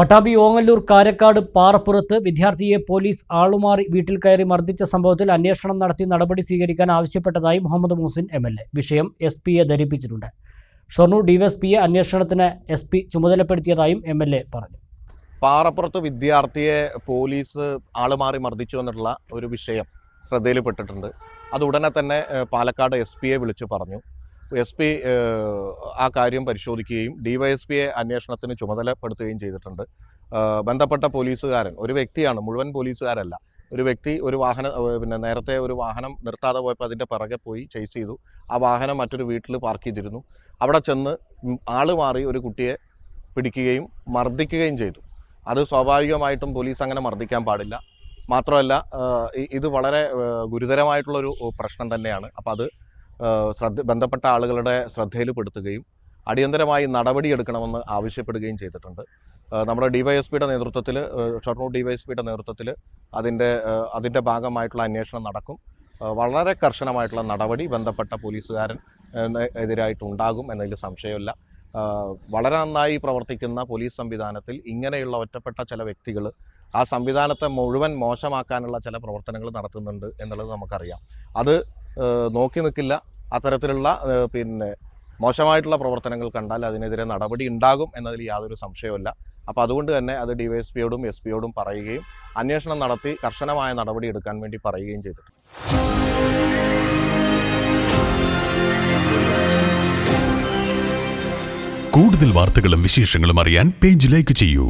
പട്ടാമ്പി ഓങ്ങല്ലൂർ കാരക്കാട് പാറപ്പുറത്ത് വിദ്യാർത്ഥിയെ പോലീസ് ആളുമാറി വീട്ടിൽ കയറി മർദ്ദിച്ച സംഭവത്തിൽ അന്വേഷണം നടത്തി നടപടി സ്വീകരിക്കാൻ ആവശ്യപ്പെട്ടതായി മുഹമ്മദ് മുഹസിൻ എം വിഷയം എസ് പിയെ ധരിപ്പിച്ചിട്ടുണ്ട്. ഷൊർണൂർ ഡിവൈഎസ്പിയെ അന്വേഷണത്തിന് എസ് പി ചുമതലപ്പെടുത്തിയതായും എം പറഞ്ഞു. പാറപ്പുറത്ത് വിദ്യാർത്ഥിയെ പോലീസ് ആളുമാറി മർദ്ദിച്ചു എന്നുള്ള ഒരു വിഷയം ശ്രദ്ധയിൽപ്പെട്ടിട്ടുണ്ട്. അത് ഉടനെ തന്നെ പാലക്കാട് എസ് പിയെ വിളിച്ചു പറഞ്ഞു. എസ് പി ആ കാര്യം പരിശോധിക്കുകയും ഡിവൈഎസ്പിയെ അന്വേഷണത്തിന് ചുമതലപ്പെടുത്തുകയും ചെയ്തിട്ടുണ്ട്. ബന്ധപ്പെട്ട പോലീസുകാരൻ ഒരു വ്യക്തിയാണ് മുഴുവൻ പോലീസുകാരല്ല. ഒരു വ്യക്തി ഒരു വാഹനം പിന്നെ നേരത്തെ ഒരു വാഹനം നിർത്താതെ പോയപ്പോൾ അതിന്റെ പിറകെ പോയി ചേസ് ചെയ്തു. ആ വാഹനം മറ്റൊരു വീട്ടിൽ പാർക്ക് ചെയ്തിരുന്നു. അവിടെ ചെന്ന് ആൾ മാറി ഒരു കുട്ടിയെ പിടിക്കുകയും മർദ്ദിക്കുകയും ചെയ്തു. അത് സ്വാഭാവികമായിട്ടും പോലീസ് അങ്ങനെ മർദ്ദിക്കാൻ പാടില്ല. മാത്രമല്ല ഇത് വളരെ ഗുരുതരമായിട്ടുള്ളൊരു പ്രശ്നം തന്നെയാണ്. അപ്പോൾ അത് ശ്രദ്ധ ബന്ധപ്പെട്ട ആളുകളുടെ ശ്രദ്ധയിൽപ്പെടുത്തുകയും അടിയന്തരമായി നടപടിയെടുക്കണമെന്ന് ആവശ്യപ്പെടുകയും ചെയ്തിട്ടുണ്ട്. നമ്മുടെ ഡിവൈഎസ്പിയുടെ നേതൃത്വത്തിൽ ഷൊർണൂർ ഡിവൈഎസ്പിയുടെ നേതൃത്വത്തിൽ അതിന്റെ അതിന്റെ ഭാഗമായിട്ടുള്ള അന്വേഷണം നടക്കും. വളരെ കർശനമായിട്ടുള്ള നടപടി ബന്ധപ്പെട്ട പോലീസുകാരൻ എതിരായിട്ടുണ്ടാകും എന്നതിൽ സംശയമില്ല. വളരെ നന്നായി പ്രവർത്തിക്കുന്ന പോലീസ് സംവിധാനത്തിൽ ഇങ്ങനെയുള്ള ഒറ്റപ്പെട്ട ചില വ്യക്തികൾ ആ സംവിധാനത്തെ മുഴുവൻ മോശമാക്കാനുള്ള ചില പ്രവർത്തനങ്ങൾ നടത്തുന്നുണ്ട് എന്നുള്ളത് നമുക്കറിയാം. അത് നോക്കി നിൽക്കില്ല. അത്തരത്തിലുള്ള പിന്നെ മോശമായിട്ടുള്ള പ്രവർത്തനങ്ങൾ കണ്ടാൽ അതിനെതിരെ നടപടി ഉണ്ടാകും എന്നതിൽ യാതൊരു സംശയവുമില്ല. അപ്പോൾ അതുകൊണ്ട് തന്നെ അത് ഡിവൈഎസ്പിയോടും എസ് പിയോടും പറയുകയും അന്വേഷണം നടത്തി കർശനമായ നടപടി എടുക്കാൻ വേണ്ടി പറയുകയും ചെയ്തിട്ടുണ്ട്. കൂടുതൽ വാർത്തകളും വിശേഷങ്ങളും അറിയാൻ പേജ് ലൈക്ക് ചെയ്യൂ.